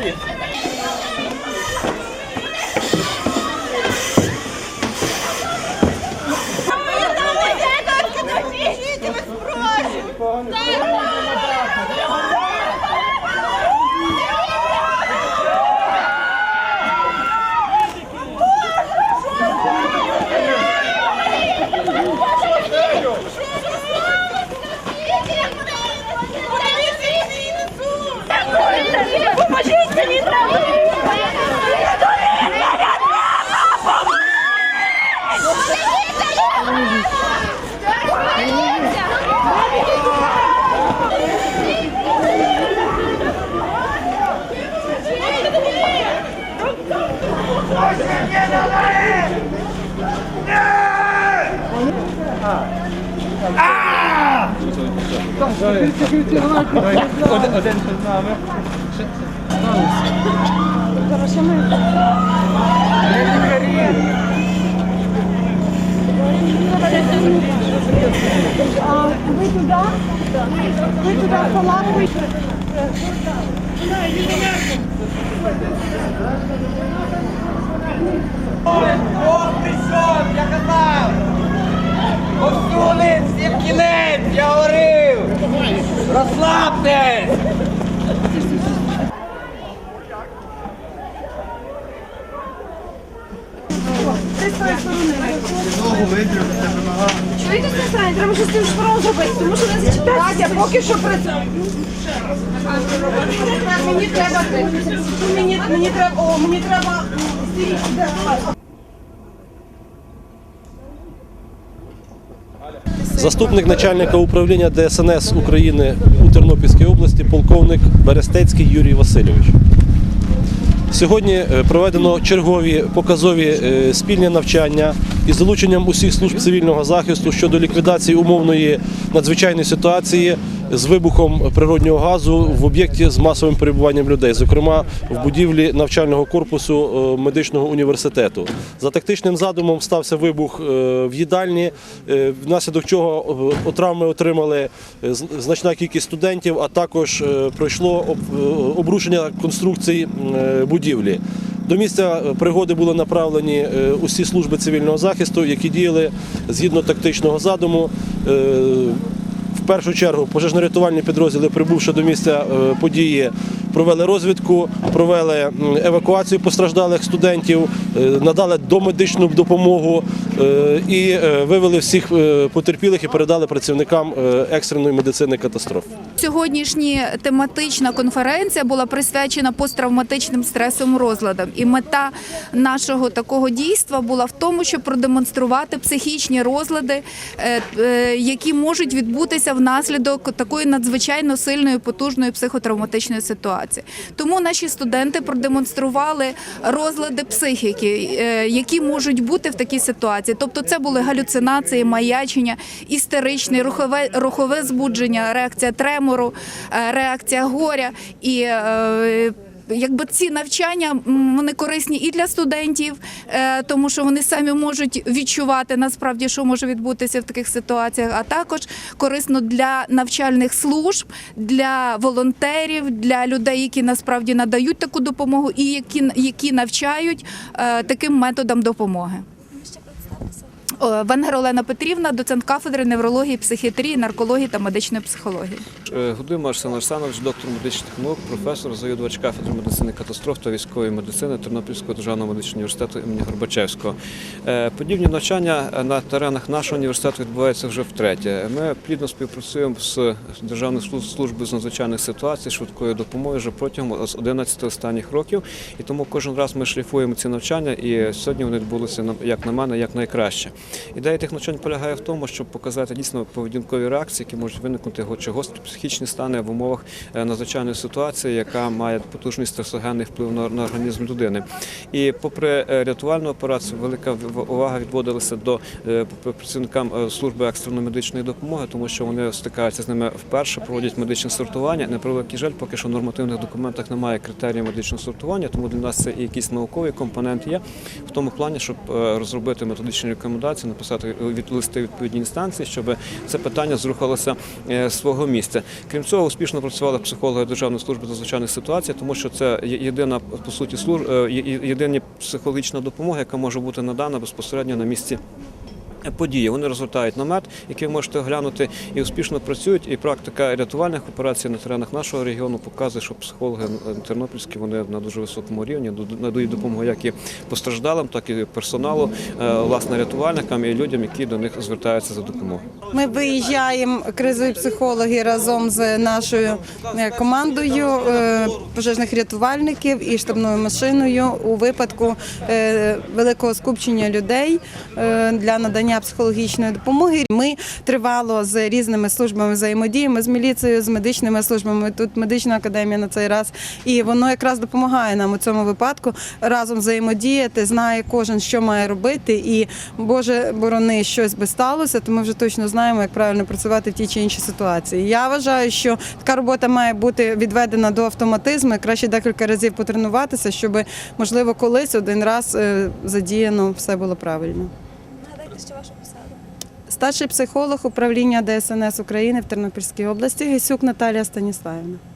Hadi. Один з нами. Ви туди? Ви туди в палатку? О, прийшов, я казав! Посуни, всім кінець, я горив! Розслабтесь! Чуєте, Сестра, треба щось з цим шпором зробити, тому що не зачіпляється, поки що працює. Мені треба, мені, мені треба, о, мені треба. Заступник начальника управління ДСНС України у Тернопільській області, полковник Берестецький Юрій Васильович. Сьогодні е, проведено чергові показові е, спільні навчання із залученням усіх служб цивільного захисту щодо ліквідації умовної надзвичайної ситуації з вибухом природнього газу в об'єкті з масовим перебуванням людей, зокрема в будівлі навчального корпусу е, медичного університету. За тактичним задумом стався вибух е, в їдальні, е, внаслідок чого травми отримали значна кількість студентів, а також пройшло обрушення конструкцій будівлі. До місця пригоди були направлені усі служби цивільного захисту, які діяли згідно тактичного задуму. Першу чергу пожежно-рятувальні підрозділи, прибувши до місця е, події, провели розвідку, провели евакуацію постраждалих студентів, е, надали домедичну допомогу і е, вивели всіх е, потерпілих і передали працівникам е, екстреної медицини катастроф. Сьогоднішня тематична конференція була присвячена посттравматичним стресовим розладам. І мета нашого такого дійства була в тому, щоб продемонструвати психічні розлади, е, е, які можуть відбутися внаслідок такої надзвичайно сильної потужної психотравматичної ситуації. Тому наші студенти продемонстрували розлади психіки, е, які можуть бути в такій ситуації. Тобто, це були галюцинації, маячення, істеричне, рухове, рухове збудження, реакція тремору, е, реакція горя і. е, Якби ці навчання вони корисні і для студентів, е, тому що вони самі можуть відчувати насправді, що може відбутися в таких ситуаціях, а також корисно для навчальних служб, для волонтерів, для людей, які насправді надають таку допомогу, і які, які навчають таким методам допомоги. О, Венгер Олена Петрівна, доцент кафедри неврології, психіатрії, наркології та медичної психології. Е, Гудим Арсен Арсенович, доктор медичних наук, професор, завідувач кафедри медицини катастроф та військової медицини Тернопільського державного медичного університету імені Горбачевського. Е, Подібні навчання на теренах нашого університету відбуваються вже втретє. Ми плідно співпрацюємо з Державною служб- службою з надзвичайних ситуацій, швидкої допомоги вже протягом з 11 останніх років. І тому кожен раз ми шліфуємо ці навчання, і сьогодні вони відбулися як на мене, як найкраще. Ідея тих навчань полягає в тому, щоб показати дійсно поведінкові реакції, які можуть виникнути чи гострі психічні стани в умовах е, надзвичайної ситуації, яка має потужний стресогенний вплив на, організм людини. І попри е, рятувальну операцію, велика увага відводилася до е, працівникам служби екстреної медичної допомоги, тому що вони стикаються з ними вперше, проводять медичне сортування. На превеликий жаль, поки що в нормативних документах немає критеріїв медичного сортування, тому для нас це і якийсь науковий компонент є в тому плані, щоб розробити методичні рекомендації ситуації, написати від листи відповідні інстанції, щоб це питання зрухалося е, свого місця. Крім цього, успішно працювали психологи Державної служби надзвичайних ситуацій, тому що це єдина по суті служба, єдина психологічна допомога, яка може бути надана безпосередньо на місці. Події вони розгортають намет, який ви можете оглянути, і успішно працюють. І практика рятувальних операцій на теренах нашого регіону показує, що психологи тернопільські вони на дуже високому рівні надають допомогу як і постраждалим, так і персоналу, е, власне рятувальникам і людям, які до них звертаються за допомогою. Ми виїжджаємо кризові психологи разом з нашою е, командою е, пожежних рятувальників і штабною машиною у випадку великого скупчення людей для надання психологічної допомоги. Ми тривало з різними службами взаємодіємо з міліцією, з медичними службами. Тут медична академія на цей раз, і воно якраз допомагає нам у цьому випадку разом взаємодіяти. Знає кожен, що має робити, і Боже борони щось би сталося, то ми вже точно знаємо, як правильно працювати в тій чи іншій ситуації. Я вважаю, що така робота має бути відведена до автоматизму. і Краще декілька разів потренуватися, щоб можливо колись один раз е, задіяно все було правильно. Що ваша посада. Старший психолог управління ДСНС України в Тернопільській області Гесюк Наталія Станіславівна.